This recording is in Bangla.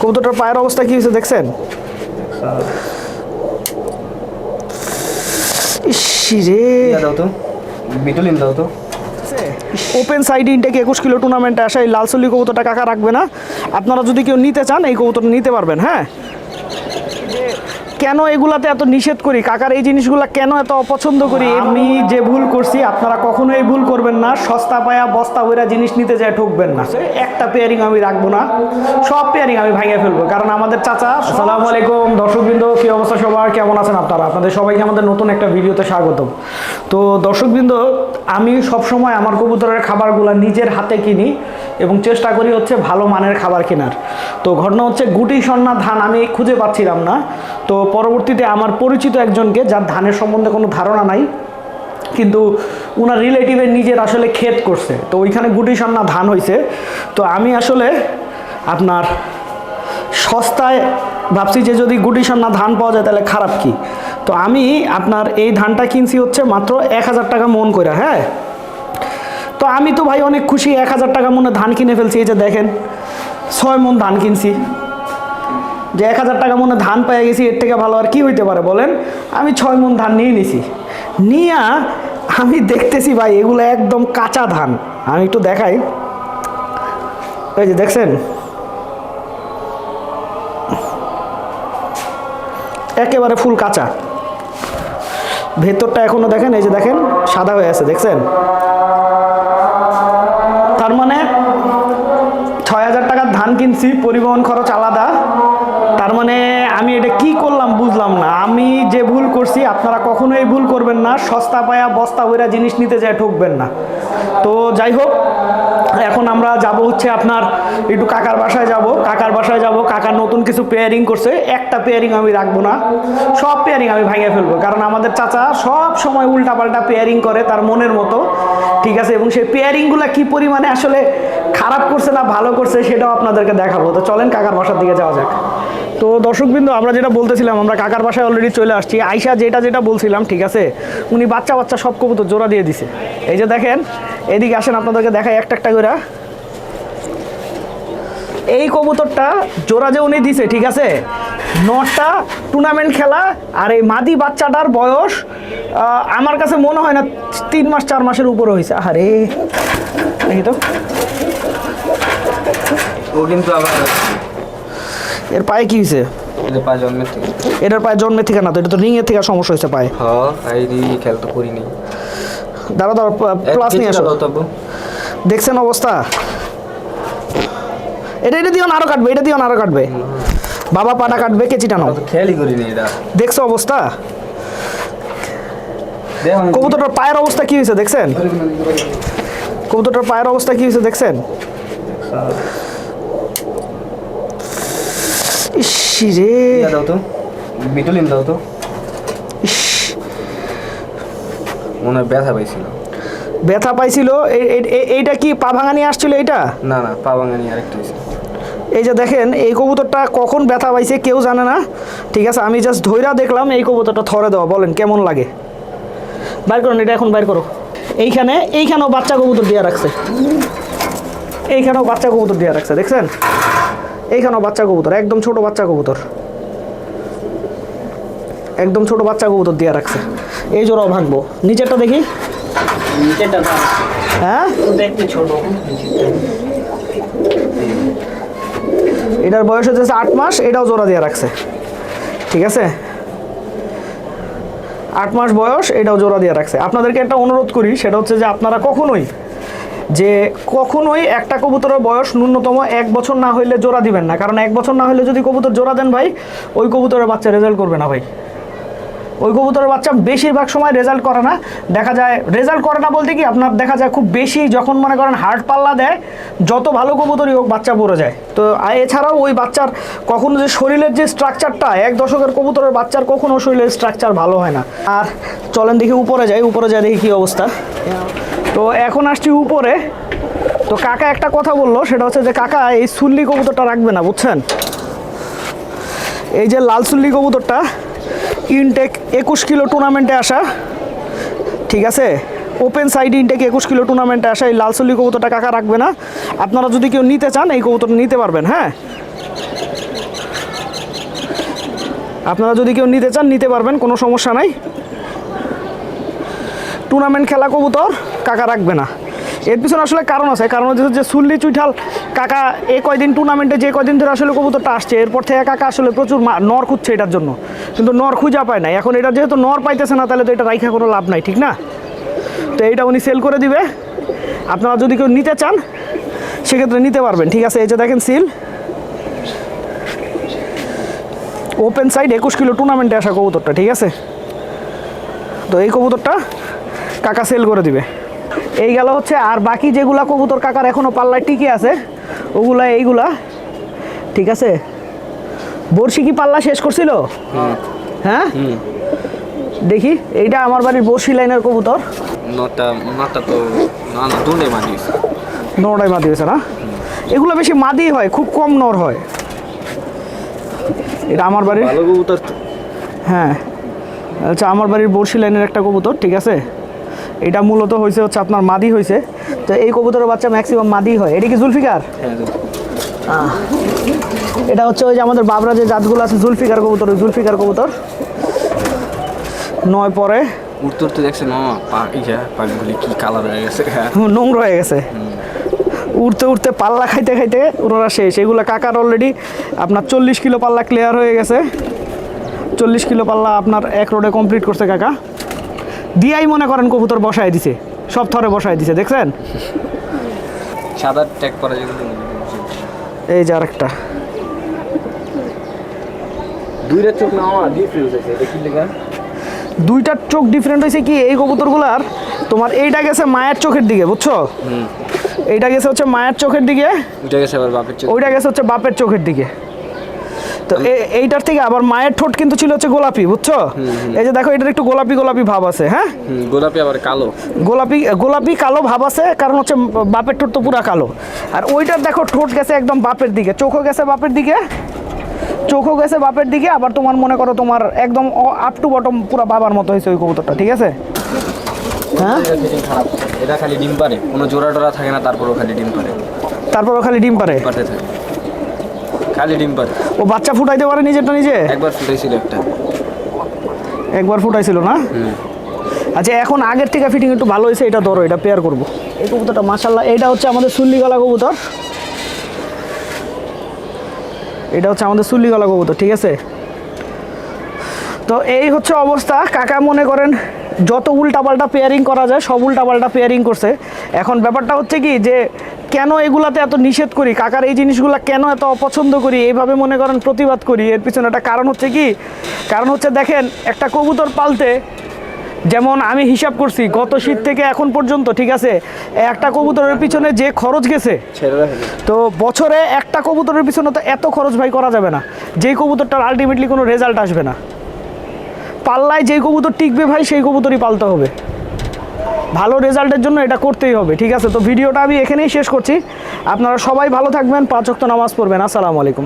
কবুতরটার পায়ের অবস্থা কি হয়েছে দেখছেন? রে দাও তো। বিটলিন দাও তো। ওপেন সাইড ইনটেক একুশ কিলো টুর্নামেন্টে আসা এই লালসলি কবুতরটা কাকা রাখবে না। আপনারা যদি কেউ নিতে চান এই কবুতর নিতে পারবেন হ্যাঁ? কেন এগুলাতে এত নিষেধ করি? কাকার এই জিনিসগুলো কেন এত অপছন্দ করি? আমি যে ভুল করছি আপনারা কখনো এই ভুল করবেন না। সস্তা পায়া বস্তা বইরা জিনিস নিতে যায় ঠকবেন না। একটা পেয়ারিং আমি রাখব না। সব পেয়ারিং আমি ভাঙিয়ে ফেলব। কারণ আমাদের চাচা আসসালামু আলাইকুম। দর্শকবৃন্দ কি অবস্থা সবার? কেমন আছেন আপনারা? আপনাদের সবাইকে আমাদের নতুন একটা ভিডিওতে স্বাগতম। তো দর্শকবৃন্দ আমি সবসময় আমার কবুতরের খাবারগুলো নিজের হাতে কিনি এবং চেষ্টা করি হচ্ছে ভালো মানের খাবার কেনার। তো ঘটনা হচ্ছে গুটি সন্না ধান আমি খুঁজে পাচ্ছিলাম না। তো পরবর্তীতে আমার পরিচিত একজনকে, যার ধানের সম্বন্ধে কোনো ধারণা নাই, কিন্তু ওনার রিলেটিভের নিজের আসলে ক্ষেত করছে। তো ওইখানে গুটি সন্না ধান হয়েছে তো আমি আসলে আপনার সস্তায় ভাবছি যে যদি গুটি সন্না ধান পাওয়া যায় তাহলে খারাপ কি? তো আমি আপনার এই ধানটা কিনছি হচ্ছে মাত্র এক হাজার টাকা মন করে হ্যাঁ? তো আমি তো ভাই অনেক খুশি, এক হাজার টাকা মনে ধান কিনে ফেলছি। এই যে দেখেন, ছয় মন ধান কিনছি। যে এক হাজার টাকা মনে ধান পেয়ে গেছি, এর থেকে ভালো আর কি হইতে পারে বলেন? আমি ছয় মন ধান নিয়ে নিছি। নিয়া আমি দেখতেছি ভাই, এগুলো একদম কাঁচা ধান। আমি একটু দেখাই। এই যে দেখছেন? একেবারে ফুল কাঁচা। ভেতরটা এখনও দেখেন, এই যে দেখেন, সাদা হয়ে আছে, দেখছেন? তার মানে ছয় হাজার টাকার ধান কিনছি, পরিবহন খরচ আলাদা। তার মানে আমি এটা কি করলাম বুঝলাম না। আমি যে ভুল করছি, আপনারা কখনো এই ভুল করবেন না। সস্তা পায়া, বস্তা বইরা জিনিস নিতে যায় ঠকবেন না। তো যাই হোক, এখন আমরা যাব হচ্ছে আপনার একটু কাকার বাসায় যাব। কাকার বাসায় যাব। কাকার নতুন কিছু পেয়ারিং করছে। একটা পেয়ারিং আমি রাখব না। সব পেয়ারিং আমি ভাঙিয়ে ফেলব। কারণ আমাদের চাচা সব সময় উল্টাপাল্টা পেয়ারিং করে তার মনের মতো। ঠিক আছে? এবং সেই পেয়ারিংগুলো কি পরিমাণে আসলে খারাপ করছে না ভালো করছে, সেটাও আপনাদেরকে দেখাবো। তো চলেন কাকার বাসার দিকে যাওয়া যাক। তো দর্শকবৃন্দ, আমরা যেটা বলতেছিলাম, আমরা কাকার বাসায় অলরেডি চলে আসছি। আয়সা যেটা যেটা বলছিলাম, ঠিক আছে? উনি বাচ্চা বাচ্চা সব কবুতর জোড়া দিয়ে দিছে। এই যে দেখেন, এদিকে আসেন, আপনাদেরকে দেখাই একটা একটা করে। এই কবুতরটা জোড়া যে উনি দিছে, ঠিক আছে? নটা টুর্নামেন্ট খেলা, আর এই মাদি বাচ্চাটার বয়স আমার কাছে মনে হয় না, তিন মাস, চার মাসের উপরে হয়েছে। আরে দেখি তো। ও কিন্তু আবার এর পায়ে কি হয়েছে এটা পা জন্মের থেকে। এটার পায়ে জন্মের থেকে না তো এটা তো রিংয়ের থেকে সমস্যা হয়েছে পায়ে। হ আইডি খেল তো করিনি দাঁড়া দাঁড়া প্লাস নিয়ে আসো। দেখছেন অবস্থা? এটা এটা দিও না আরও কাটবে এটা দিও না আরও কাটবে। বাবা পাটা কাটবে কেচি টানো খেয়ালই করিনি এটা। দেখছ অবস্থা? কবুতরটার পায়ের অবস্থা কি হয়েছে দেখছেন? কবুতরটার পায়ের অবস্থা কি হয়েছে দেখছেন? ইসি রে। দাও তো। বিটলিন দাও তো। মনে হয় ব্যথা পাইছিল। ব্যথা পাইছিল? এই- এই- এই- এইটা কি পা ভাঙা নিয়ে আসছিল এইটা? না না পা ভাঙানি আরেকটা হয়েছিল এই যে দেখেন এই কবুতরটা কখন ব্যথা পাইছে কেউ জানে না। ঠিক আছে আমি জাস্ট ধৈরা দেখলাম এই কবুতরটা থরে দেওয়া। বলেন কেমন লাগে? বাইর করুন এটা এখন বাইর করো। এইখানে এইখানেও বাচ্চা কবুতর দিয়ে রাখছে। এইখানেও বাচ্চা কবুতর দিয়ে রাখছে দেখছেন? এইখানেও বাচ্চা কবুতর একদম ছোট বাচ্চা কবুতর। একদম ছোট বাচ্চা কবুতর দিয়ে রাখছে। এই জোড়াও ভাঙবো। নিচেরটা দেখি। হ্যাঁ? এটার বয়স হচ্ছে আট মাস এটাও জোড়া দিয়ে রাখছে। ঠিক আছে? আট মাস বয়স এটাও জোড়া দিয়ে রাখছে। আপনাদেরকে একটা অনুরোধ করি সেটা হচ্ছে যে আপনারা কখনোই যে কখনোই একটা কবুতরের বয়স ন্যূনতম এক বছর না হইলে জোড়া দিবেন না। কারণ এক বছর না হইলে যদি কবুতর জোড়া দেন ভাই, ওই কবুতরের বাচ্চা রেজাল্ট করবে না ভাই। ওই কবুতরের বাচ্চা বেশিরভাগ সময় রেজাল্ট করে না। দেখা যায় রেজাল্ট করে না বলতে কি, আপনার দেখা যায় খুব বেশি যখন মনে করেন হার্ট পাল্লা দেয়, যত ভালো কবুতরই হোক বাচ্চা পড়ে যায়। তো এছাড়াও ওই বাচ্চার কখনো যে শরীরের যে স্ট্রাকচারটা এক দশকের কবুতরের বাচ্চার কখনো শরীরের স্ট্রাকচার ভালো হয় না। আর চলেন দেখি উপরে যাই উপরে যাই দেখি কী অবস্থা। তো, এখন আসছি উপরে। তো, কাকা একটা কথা বলল, সেটা হচ্ছে যে কাকা, এই সুল্লি কবুতরটা রাখবে না, বুঝছেন? এই যে লাল সুল্লি কবুতরটা ইনটেক একুশ কিলো টুর্নামেন্টে আসা। ঠিক আছে? ওপেন সাইড ইনটেক একুশ কিলো টুর্নামেন্টে আসা, এই লালসলি কবুতরটা কাকা রাখবে না। আপনারা যদি কেউ নিতে চান, এই কবুতরটা নিতে পারবেন হ্যাঁ? আপনারা যদি কেউ নিতে চান, নিতে পারবেন, কোনো সমস্যা নাই। টুর্নামেন্ট খেলা কবুতর কাকা রাখবে না। এর পিছনে আসলে কারণ আছে, কারণ হচ্ছে যে সুল্লি চুইঠাল কাকা এই কয়দিন টুর্নামেন্টে যে কয়দিন ধরে আসলে কবুতরটা আসছে, এরপর থেকে কাকা আসলে প্রচুর নর খুঁজছে এটার জন্য। কিন্তু নর খুঁজা পায় না এখন এটা যেহেতু নর পাইতেছে না, তাহলে তো এটা রাইখা কোনো লাভ নাই, ঠিক না? তো এইটা উনি সেল করে দিবে। আপনারা যদি কেউ নিতে চান, সেক্ষেত্রে নিতে পারবেন, ঠিক আছে? এই যে দেখেন সিল ওপেন সাইড একুশ কিলো টুর্নামেন্টে আসা কবুতরটা, ঠিক আছে? তো এই কবুতরটা কাকা সেল করে দিবে। এই গেল হচ্ছে, আর বাকি যেগুলা কবুতর কাকার এখনও পাল্লায় টিকে আছে ওগুলা এইগুলা। ঠিক আছে? বর্ষি কি পাল্লা শেষ করছিল? হ্যাঁ। দেখি এইটা আমার বাড়ির বর্ষি লাইনের কবুতর। নটা নটা তো না না দুনে মানিস নটাই মাদি হয়েছে না? এগুলো বেশি মাদি হয় খুব কম নর হয়। এটা আমার বাড়ির ভালো কবুতর হ্যাঁ। আচ্ছা আমার বাড়ির বর্ষি লাইনের একটা কবুতর ঠিক আছে? এটা মূলত হয়েছে হচ্ছে আপনার মাদি হয়েছে তো এই কবুতরের বাচ্চা ম্যাক্সিমাম মাদি হয়। এটা কি জুলফিকার? হ্যাঁ এটা হচ্ছে ওই যে আমাদের বাবরা যে জাতগুলো আছে জুলফিকার কবুতর ওই জুলফিকার কবুতর। নয় পরে। উঠতে উঠতে দেখছেন কি কালার হয়ে গেছে। হ্যাঁ। নোংরা হয়ে গেছে। উঠতে উঠতে পাল্লা খাইতে খাইতে ওনারা শেষ। এগুলো কাকার অলরেডি আপনার চল্লিশ কিলো পাল্লা ক্লিয়ার হয়ে গেছে। চল্লিশ কিলো পাল্লা আপনার এক রোডে কমপ্লিট করছে কাকা। দিয়াই মনে করেন কবুতর বসায় দিছে। সব থরে বসায় দিছে দেখছেন? সাদা ট্যাগ করা এই যে আরেকটা। দুইটা চোখ না ডিফারেন্স আছে এটা কি লেখা? দুইটার চোখ ডিফারেন্ট হয়েছে কি এই কবুতরগুলার? তোমার এইটা গেছে মায়ের চোখের দিকে বুঝছ? এইটা গেছে হচ্ছে মায়ের চোখের দিকে ওইটা গেছে আবার বাপের চোখ ওইটা গেছে হচ্ছে বাপের চোখের দিকে। তো এইটার থেকে আবার মায়ের ঠোঁট কিন্তু ছিল হচ্ছে গোলাপি বুঝছ? এই যে দেখো এটার একটু গোলাপি গোলাপি ভাব আছে হ্যাঁ? গোলাপি আবার কালো। গোলাপি গোলাপি কালো ভাব আছে কারণ হচ্ছে বাপের ঠোঁট তো পুরা কালো। আর ওইটার দেখো ঠোঁট গেছে একদম বাপের দিকে চোখও গেছে বাপের দিকে চোখও গেছে বাপের দিকে আবার তোমার মনে করো তোমার একদম আপ টু বটম পুরো বাবার মতো হয়েছে ওই কবুতরটা ঠিক আছে? হ্যাঁ? এটা খালি ডিম পারে কোনো জোড়া টোরা থাকে না তারপরও খালি ডিম পারে তারপরও খালি ডিম পারে পারতে থাকে। খালি ডিম পারে ও বাচ্চা ফুটাইতে পারে নিজেরটা নিজে? একবার ফুটেছিল একটা। একবার ফুটাইছিল না? আচ্ছা এখন আগের থেকে ফিটিং একটু ভালো হয়েছে এটা ধরো এটা পেয়ার করব। এই কবুতরটা মাশাল্লাহ এটা হচ্ছে আমাদের সুল্লি গলা কবুতর। এটা হচ্ছে আমাদের কবুতর ঠিক আছে? তো এই হচ্ছে অবস্থা। কাকা মনে করেন যত উল্টাপাল্টা পেয়ারিং করা যায় সব উল্টাপাল্টা পেয়ারিং করছে। এখন ব্যাপারটা হচ্ছে কি যে কেন এগুলাতে এত নিষেধ করি? কাকার এই জিনিসগুলো কেন এত অপছন্দ করি? এইভাবে মনে করেন প্রতিবাদ করি। এর পিছনে একটা কারণ হচ্ছে কি? কারণ হচ্ছে দেখেন একটা কবুতর পালতে যেমন আমি হিসাব করছি গত শীত থেকে এখন পর্যন্ত ঠিক আছে একটা কবুতরের পিছনে যে খরচ গেছে তো বছরে একটা কবুতরের পিছনে তো এত খরচ ভাই করা যাবে না। যেই কবুতরটার আলটিমেটলি কোনো রেজাল্ট আসবে না। পাল্লায় যেই কবুতর টিকবে ভাই সেই কবুতরই পালতে হবে। ভালো রেজাল্টের জন্য এটা করতেই হবে, ঠিক আছে? তো ভিডিওটা আমি এখানেই শেষ করছি। আপনারা সবাই ভালো থাকবেন, পাঁচ ওয়াক্ত নামাজ পড়বেন। আসসালামু আলাইকুম।